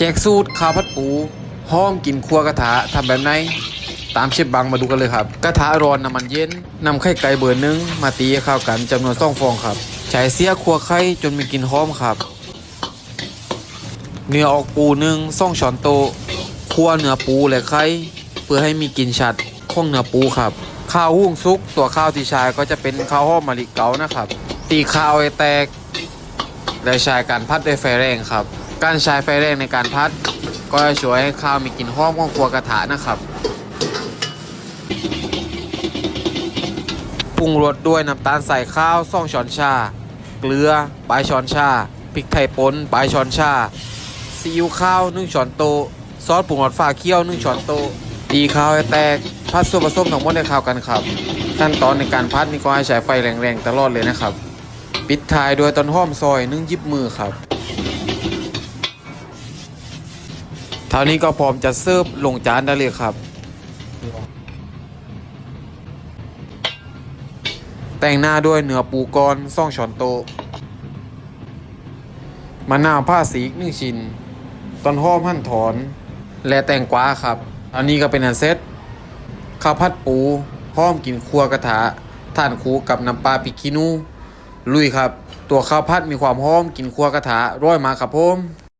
แจกสูตรข้าวผัดปูห้อมกินครัวกระทะทำแบบไหนตามเชฟบังมาดูกันเลยครับ กระทะร้อนน้ำมันเย็นนำไข่ไก่เบอร์หนึ่งมาตีข้าวกันจำนวนสองฟองครับใช้เสียครัวไข่จนมีกลิ่นหอมครับ เนื้อออกปูหนึ่งส่องช้อนโต๊ะคั่วเนื้อปูและไข่เพื่อให้มีกลิ่นชัดของเนื้อปูครับ ข้าวหุ้งซุกตัวข้าวที่ใช้ก็จะเป็นข้าวหอมมะลิเกานะครับ ตีข้าวให้แตกและใช้การพัดด้วยไฟแรงครับ การใช้ไฟแรงในการพัด ก็จะช่วยให้ข้าวมีกลิ่นหอมของครัวกระทะนะครับปรุงรสด้วยน้ำตาลใส่ข้าว2ช้อนชา เกลือปลายช้อนชาพริกไทยป่นปลายช้อนชาซีอิ๊วข้าว1ช้อนโต๊ะซอสปรุงรสฟ้าเคี่ยว1ช้อนโต๊ะตีข้าวให้แตกพัดส่วนผสมทั้งหมดให้เข้าวกันครับ ขั้นตอนในการพัดนี่ก็ให้ใช้ไฟแรงๆตลอดเลยนะครับ ปิดท้ายด้วยต้นหอมซอยนึ่งยิบมือครับ เท่านี้ก็พร้อมจะเสิร์ฟลงจานได้เลยครับ แต่งหน้าด้วยเนื้อปูกรซ่องช้อนโตะมะนาวผ้าสีกหนึ่งชิ้น ต้นหอมหั่นถอน และแตงกวาครับ อันนี้ก็เป็นอันเซตข้าวผัดปูหอมกินครัวกระทะท่านคูกับน้ำปลาพริกขี้หนูลุยครับ ตัวข้าวผัดมีความหอมกินครัวกระทะร้อยมาครับผม